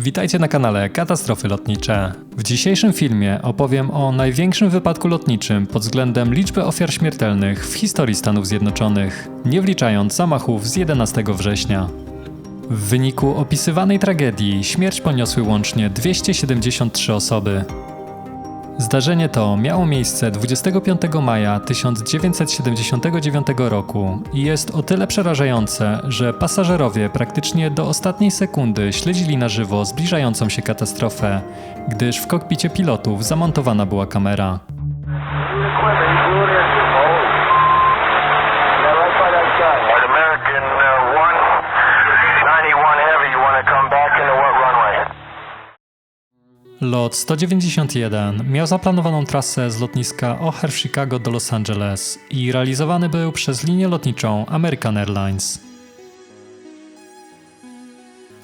Witajcie na kanale Katastrofy Lotnicze. W dzisiejszym filmie opowiem o największym wypadku lotniczym pod względem liczby ofiar śmiertelnych w historii Stanów Zjednoczonych, nie wliczając zamachów z 11 września. W wyniku opisywanej tragedii śmierć poniosły łącznie 273 osoby. Zdarzenie to miało miejsce 25 maja 1979 roku i jest o tyle przerażające, że pasażerowie praktycznie do ostatniej sekundy śledzili na żywo zbliżającą się katastrofę, gdyż w kokpicie pilotów zamontowana była kamera. Equipment, you blew it in. Oh. Yeah, right by that guy. At American uh, 191 Heavy, you want to come back into what runway? Lot 191 miał zaplanowaną trasę z lotniska O'Hare w Chicago do Los Angeles i realizowany był przez linię lotniczą American Airlines.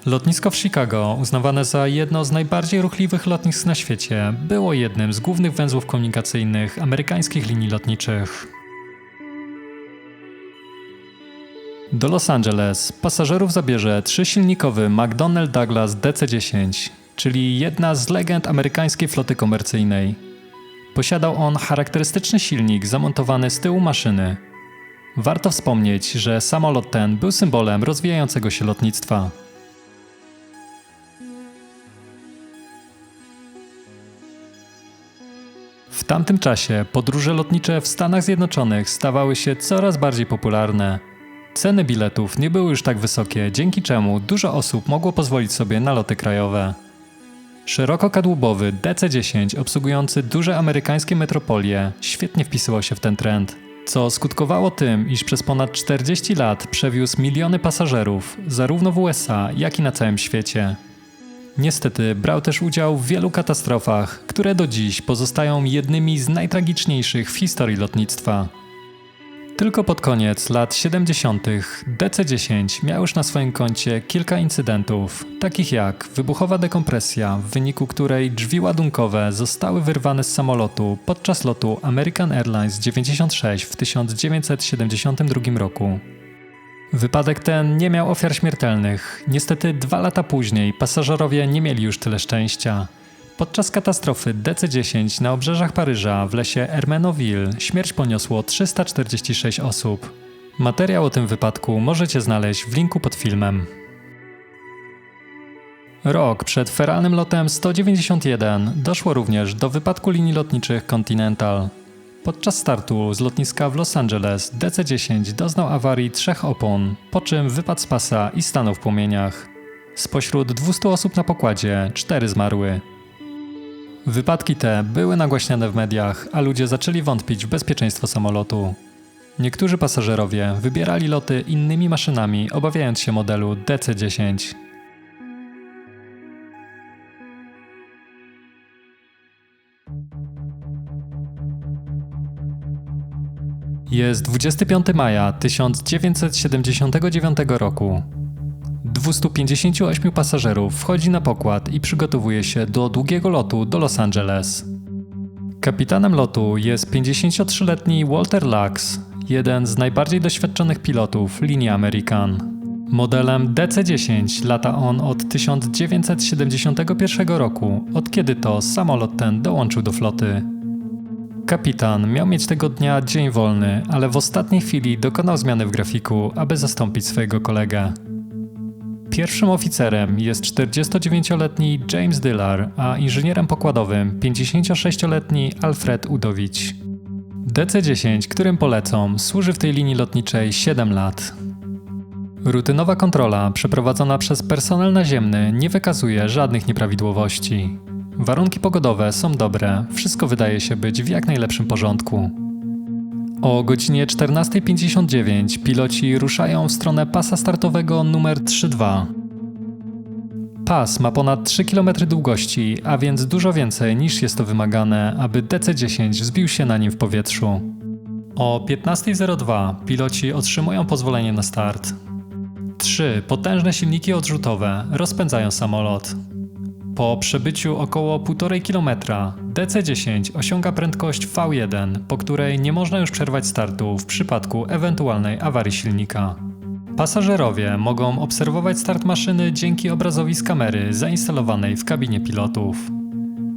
Lotnisko w Chicago, uznawane za jedno z najbardziej ruchliwych lotnisk na świecie, było jednym z głównych węzłów komunikacyjnych amerykańskich linii lotniczych. Do Los Angeles pasażerów zabierze trzysilnikowy McDonnell Douglas DC-10, czyli jedna z legend amerykańskiej floty komercyjnej. Posiadał on charakterystyczny silnik zamontowany z tyłu maszyny. Warto wspomnieć, że samolot ten był symbolem rozwijającego się lotnictwa. W tamtym czasie podróże lotnicze w Stanach Zjednoczonych stawały się coraz bardziej popularne. Ceny biletów nie były już tak wysokie, dzięki czemu dużo osób mogło pozwolić sobie na loty krajowe. Szerokokadłubowy DC-10 obsługujący duże amerykańskie metropolie świetnie wpisywał się w ten trend, co skutkowało tym, iż przez ponad 40 lat przewiózł miliony pasażerów, zarówno w USA, jak i na całym świecie. Niestety brał też udział w wielu katastrofach, które do dziś pozostają jednymi z najtragiczniejszych w historii lotnictwa. Tylko pod koniec lat 70. DC-10 miał już na swoim koncie kilka incydentów, takich jak wybuchowa dekompresja, w wyniku której drzwi ładunkowe zostały wyrwane z samolotu podczas lotu American Airlines 96 w 1972 roku. Wypadek ten nie miał ofiar śmiertelnych. Niestety dwa lata później pasażerowie nie mieli już tyle szczęścia. Podczas katastrofy DC-10 na obrzeżach Paryża w lesie Hermenoville śmierć poniosło 346 osób. Materiał o tym wypadku możecie znaleźć w linku pod filmem. Rok przed feralnym lotem 191 doszło również do wypadku linii lotniczych Continental. Podczas startu z lotniska w Los Angeles DC-10 doznał awarii trzech opon, po czym wypadł z pasa i stanął w płomieniach. Spośród 200 osób na pokładzie, cztery zmarły. Wypadki te były nagłaśniane w mediach, a ludzie zaczęli wątpić w bezpieczeństwo samolotu. Niektórzy pasażerowie wybierali loty innymi maszynami, obawiając się modelu DC-10. Jest 25 maja 1979 roku. 258 pasażerów wchodzi na pokład i przygotowuje się do długiego lotu do Los Angeles. Kapitanem lotu jest 53-letni Walter Lux, jeden z najbardziej doświadczonych pilotów linii American. Modelem DC-10 lata on od 1971 roku, od kiedy to samolot ten dołączył do floty. Kapitan miał mieć tego dnia dzień wolny, ale w ostatniej chwili dokonał zmiany w grafiku, aby zastąpić swojego kolegę. Pierwszym oficerem jest 49-letni James Dillard, a inżynierem pokładowym 56-letni Alfred Udowicz. DC-10, którym polecą, służy w tej linii lotniczej 7 lat. Rutynowa kontrola przeprowadzona przez personel naziemny nie wykazuje żadnych nieprawidłowości. Warunki pogodowe są dobre, wszystko wydaje się być w jak najlepszym porządku. O godzinie 14.59 piloci ruszają w stronę pasa startowego numer 32. Pas ma ponad 3 km długości, a więc dużo więcej niż jest to wymagane, aby DC-10 wzbił się na nim w powietrzu. O 15.02 piloci otrzymują pozwolenie na start. Trzy potężne silniki odrzutowe rozpędzają samolot. Po przebyciu około 1,5 km DC-10 osiąga prędkość V1, po której nie można już przerwać startu w przypadku ewentualnej awarii silnika. Pasażerowie mogą obserwować start maszyny dzięki obrazowi z kamery zainstalowanej w kabinie pilotów.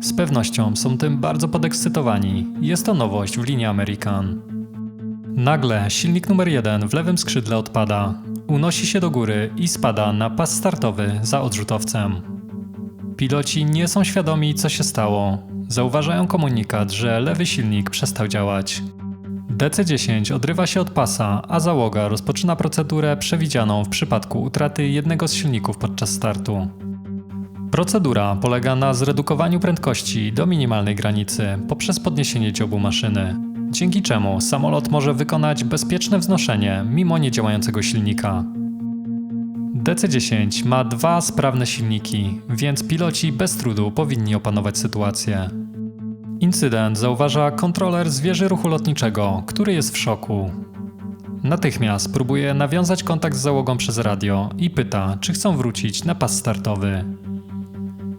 Z pewnością są tym bardzo podekscytowani. Jest to nowość w linii American. Nagle silnik numer jeden w lewym skrzydle odpada. Unosi się do góry i spada na pas startowy za odrzutowcem. Piloci nie są świadomi, co się stało. Zauważają komunikat, że lewy silnik przestał działać. DC-10 odrywa się od pasa, a załoga rozpoczyna procedurę przewidzianą w przypadku utraty jednego z silników podczas startu. Procedura polega na zredukowaniu prędkości do minimalnej granicy poprzez podniesienie dziobu maszyny, dzięki czemu samolot może wykonać bezpieczne wznoszenie mimo niedziałającego silnika. DC-10 ma dwa sprawne silniki, więc piloci bez trudu powinni opanować sytuację. Incydent zauważa kontroler z wieży ruchu lotniczego, który jest w szoku. Natychmiast próbuje nawiązać kontakt z załogą przez radio i pyta, czy chcą wrócić na pas startowy.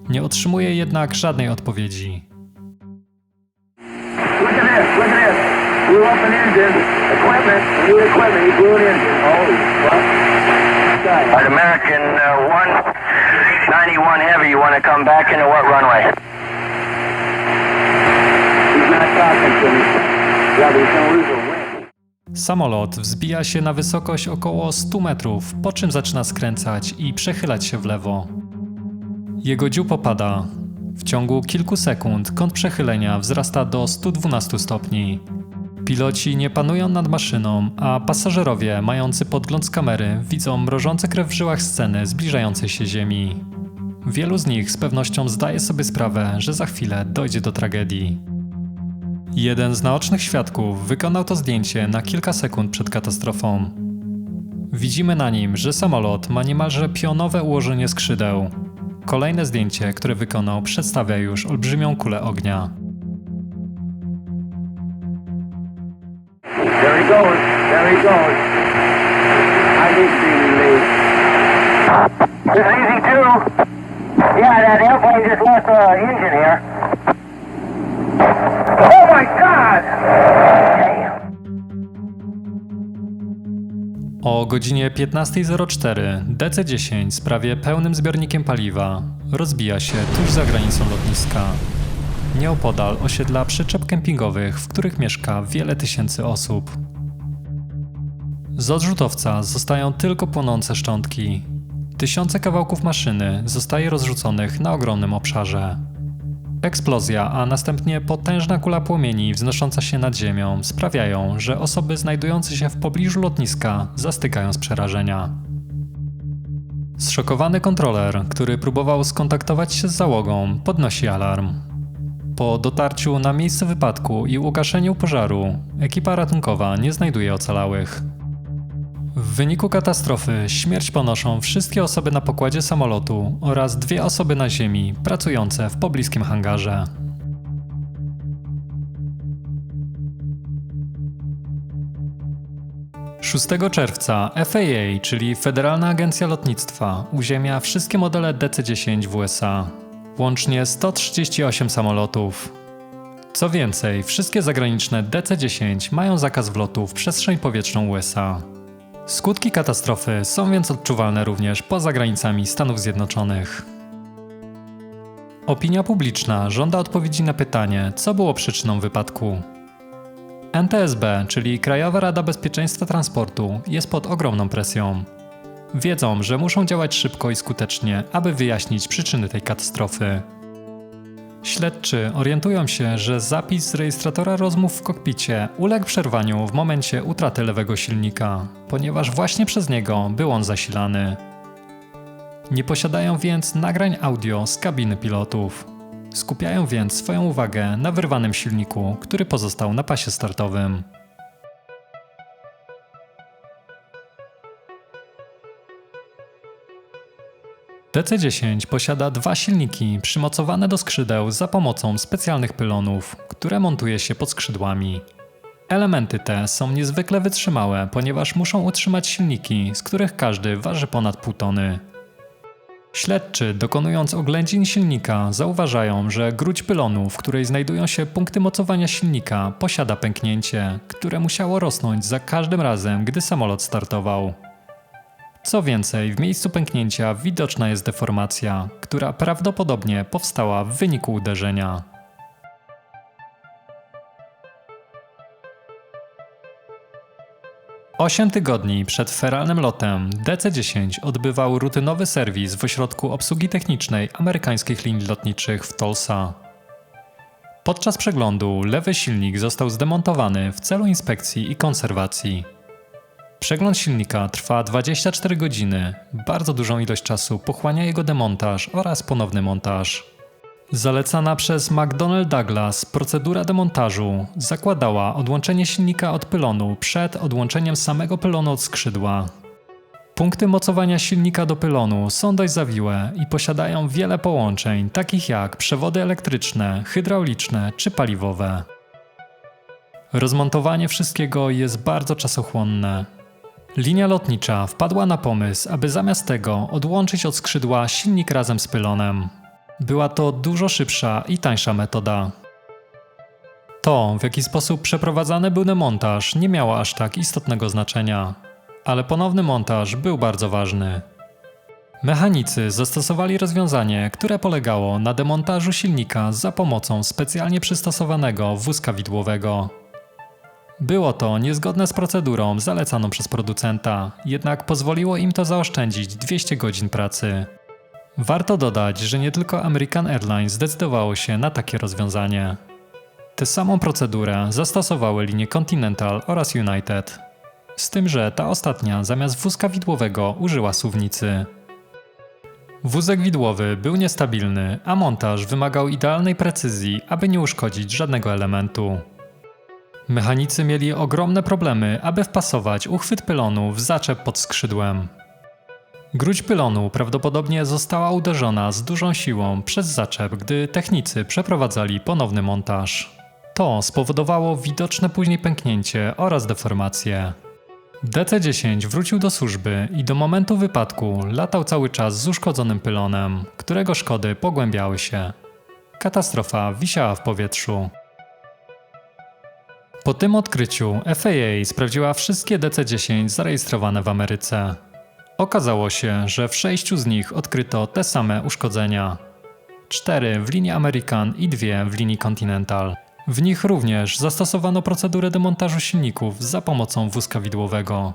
Nie otrzymuje jednak żadnej odpowiedzi. Look an American uh, 191 Heavy, you want to come back into what runway? Samolot wzbija się na wysokość około 100 metrów, po czym zaczyna skręcać i przechylać się w lewo. Jego dziób opada. W ciągu kilku sekund kąt przechylenia wzrasta do 112 stopni. Piloci nie panują nad maszyną, a pasażerowie mający podgląd z kamery widzą mrożące krew w żyłach sceny zbliżającej się Ziemi. Wielu z nich z pewnością zdaje sobie sprawę, że za chwilę dojdzie do tragedii. Jeden z naocznych świadków wykonał to zdjęcie na kilka sekund przed katastrofą. Widzimy na nim, że samolot ma niemalże pionowe ułożenie skrzydeł. Kolejne zdjęcie, które wykonał, przedstawia już olbrzymią kulę ognia. I need to be relieved. This is easy too. Yeah, that airplane just lost the engine here. Oh my God! O godzinie 15.04 DC-10 z prawie pełnym zbiornikiem paliwa rozbija się tuż za granicą lotniska. Nieopodal osiedla przyczep kempingowych, w których mieszka wiele tysięcy osób. Z odrzutowca zostają tylko płonące szczątki. Tysiące kawałków maszyny zostaje rozrzuconych na ogromnym obszarze. Eksplozja, a następnie potężna kula płomieni wznosząca się nad ziemią sprawiają, że osoby znajdujące się w pobliżu lotniska zastykają z przerażenia. Zszokowany kontroler, który próbował skontaktować się z załogą, podnosi alarm. Po dotarciu na miejsce wypadku i ugaszeniu pożaru, ekipa ratunkowa nie znajduje ocalałych. W wyniku katastrofy śmierć ponoszą wszystkie osoby na pokładzie samolotu oraz dwie osoby na ziemi pracujące w pobliskim hangarze. Szóstego czerwca FAA, czyli Federalna Agencja Lotnictwa, uziemia wszystkie modele DC-10 w USA. Łącznie 138 samolotów. Co więcej, wszystkie zagraniczne DC-10 mają zakaz wlotu w przestrzeń powietrzną USA. Skutki katastrofy są więc odczuwalne również poza granicami Stanów Zjednoczonych. Opinia publiczna żąda odpowiedzi na pytanie, co było przyczyną wypadku. NTSB, czyli Krajowa Rada Bezpieczeństwa Transportu, jest pod ogromną presją. Wiedzą, że muszą działać szybko i skutecznie, aby wyjaśnić przyczyny tej katastrofy. Śledczy orientują się, że zapis z rejestratora rozmów w kokpicie uległ przerwaniu w momencie utraty lewego silnika, ponieważ właśnie przez niego był on zasilany. Nie posiadają więc nagrań audio z kabiny pilotów. Skupiają więc swoją uwagę na wyrwanym silniku, który pozostał na pasie startowym. DC-10 posiada dwa silniki przymocowane do skrzydeł za pomocą specjalnych pylonów, które montuje się pod skrzydłami. Elementy te są niezwykle wytrzymałe, ponieważ muszą utrzymać silniki, z których każdy waży ponad pół tony. Śledczy, dokonując oględzin silnika, zauważają, że gruć pylonu, w której znajdują się punkty mocowania silnika, posiada pęknięcie, które musiało rosnąć za każdym razem, gdy samolot startował. Co więcej, w miejscu pęknięcia widoczna jest deformacja, która prawdopodobnie powstała w wyniku uderzenia. Osiem tygodni przed feralnym lotem DC-10 odbywał rutynowy serwis w ośrodku obsługi technicznej amerykańskich linii lotniczych w Tulsa. Podczas przeglądu lewy silnik został zdemontowany w celu inspekcji i konserwacji. Przegląd silnika trwa 24 godziny. Bardzo dużą ilość czasu pochłania jego demontaż oraz ponowny montaż. Zalecana przez McDonnell Douglas procedura demontażu zakładała odłączenie silnika od pylonu przed odłączeniem samego pylonu od skrzydła. Punkty mocowania silnika do pylonu są dość zawiłe i posiadają wiele połączeń, takich jak przewody elektryczne, hydrauliczne czy paliwowe. Rozmontowanie wszystkiego jest bardzo czasochłonne. Linia lotnicza wpadła na pomysł, aby zamiast tego odłączyć od skrzydła silnik razem z pylonem. Była to dużo szybsza i tańsza metoda. To, w jaki sposób przeprowadzany był demontaż, nie miało aż tak istotnego znaczenia, ale ponowny montaż był bardzo ważny. Mechanicy zastosowali rozwiązanie, które polegało na demontażu silnika za pomocą specjalnie przystosowanego wózka widłowego. Było to niezgodne z procedurą zalecaną przez producenta, jednak pozwoliło im to zaoszczędzić 200 godzin pracy. Warto dodać, że nie tylko American Airlines zdecydowało się na takie rozwiązanie. Tę samą procedurę zastosowały linie Continental oraz United. Z tym, że ta ostatnia zamiast wózka widłowego użyła suwnicy. Wózek widłowy był niestabilny, a montaż wymagał idealnej precyzji, aby nie uszkodzić żadnego elementu. Mechanicy mieli ogromne problemy, aby wpasować uchwyt pylonu w zaczep pod skrzydłem. Gruź pylonu prawdopodobnie została uderzona z dużą siłą przez zaczep, gdy technicy przeprowadzali ponowny montaż. To spowodowało widoczne później pęknięcie oraz deformacje. DC-10 wrócił do służby i do momentu wypadku latał cały czas z uszkodzonym pylonem, którego szkody pogłębiały się. Katastrofa wisiała w powietrzu. Po tym odkryciu FAA sprawdziła wszystkie DC-10 zarejestrowane w Ameryce. Okazało się, że w sześciu z nich odkryto te same uszkodzenia. Cztery w linii American i dwie w linii Continental. W nich również zastosowano procedurę demontażu silników za pomocą wózka widłowego.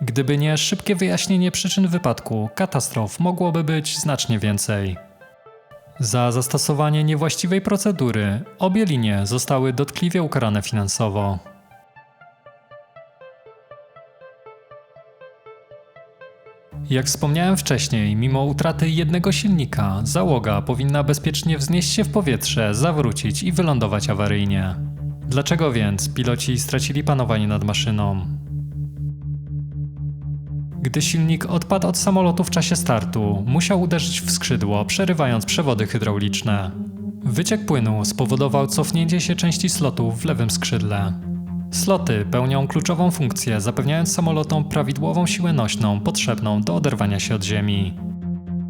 Gdyby nie szybkie wyjaśnienie przyczyn wypadku, katastrof mogłoby być znacznie więcej. Za zastosowanie niewłaściwej procedury obie linie zostały dotkliwie ukarane finansowo. Jak wspomniałem wcześniej, mimo utraty jednego silnika, załoga powinna bezpiecznie wznieść się w powietrze, zawrócić i wylądować awaryjnie. Dlaczego więc piloci stracili panowanie nad maszyną? Gdy silnik odpadł od samolotu w czasie startu, musiał uderzyć w skrzydło, przerywając przewody hydrauliczne. Wyciek płynu spowodował cofnięcie się części slotów w lewym skrzydle. Sloty pełnią kluczową funkcję, zapewniając samolotom prawidłową siłę nośną potrzebną do oderwania się od ziemi.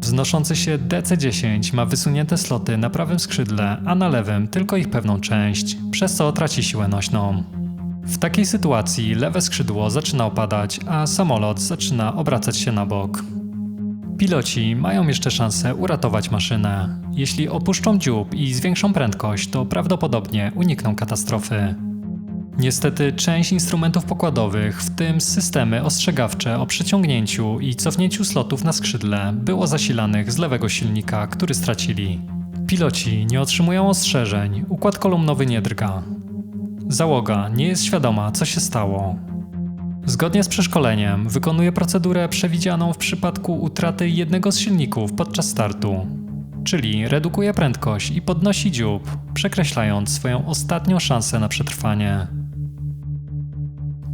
Wznoszący się DC-10 ma wysunięte sloty na prawym skrzydle, a na lewym tylko ich pewną część, przez co traci siłę nośną. W takiej sytuacji lewe skrzydło zaczyna opadać, a samolot zaczyna obracać się na bok. Piloci mają jeszcze szansę uratować maszynę. Jeśli opuszczą dziób i zwiększą prędkość, to prawdopodobnie unikną katastrofy. Niestety część instrumentów pokładowych, w tym systemy ostrzegawcze o przyciągnięciu i cofnięciu slotów na skrzydle, było zasilanych z lewego silnika, który stracili. Piloci nie otrzymują ostrzeżeń, układ kolumnowy nie drga. Załoga nie jest świadoma, co się stało. Zgodnie z przeszkoleniem wykonuje procedurę przewidzianą w przypadku utraty jednego z silników podczas startu, czyli redukuje prędkość i podnosi dziób, przekreślając swoją ostatnią szansę na przetrwanie.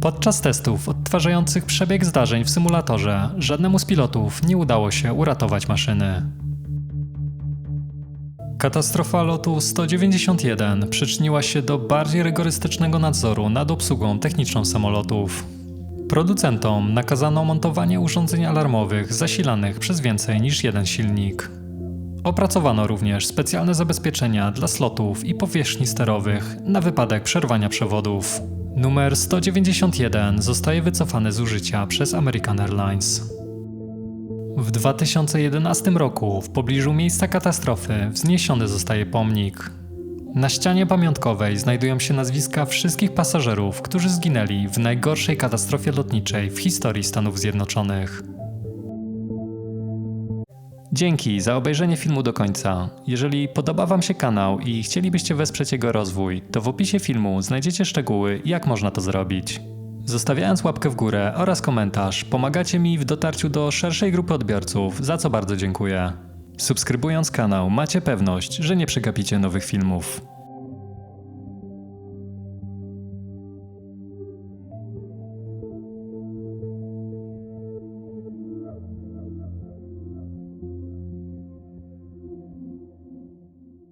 Podczas testów odtwarzających przebieg zdarzeń w symulatorze żadnemu z pilotów nie udało się uratować maszyny. Katastrofa lotu 191 przyczyniła się do bardziej rygorystycznego nadzoru nad obsługą techniczną samolotów. Producentom nakazano montowanie urządzeń alarmowych zasilanych przez więcej niż jeden silnik. Opracowano również specjalne zabezpieczenia dla slotów i powierzchni sterowych na wypadek przerwania przewodów. Numer 191 zostaje wycofany z użycia przez American Airlines. W 2011 roku w pobliżu miejsca katastrofy wzniesiony zostaje pomnik. Na ścianie pamiątkowej znajdują się nazwiska wszystkich pasażerów, którzy zginęli w najgorszej katastrofie lotniczej w historii Stanów Zjednoczonych. Dzięki za obejrzenie filmu do końca. Jeżeli podoba Wam się kanał i chcielibyście wesprzeć jego rozwój, to w opisie filmu znajdziecie szczegóły, jak można to zrobić. Zostawiając łapkę w górę oraz komentarz, pomagacie mi w dotarciu do szerszej grupy odbiorców, za co bardzo dziękuję. Subskrybując kanał, macie pewność, że nie przegapicie nowych filmów.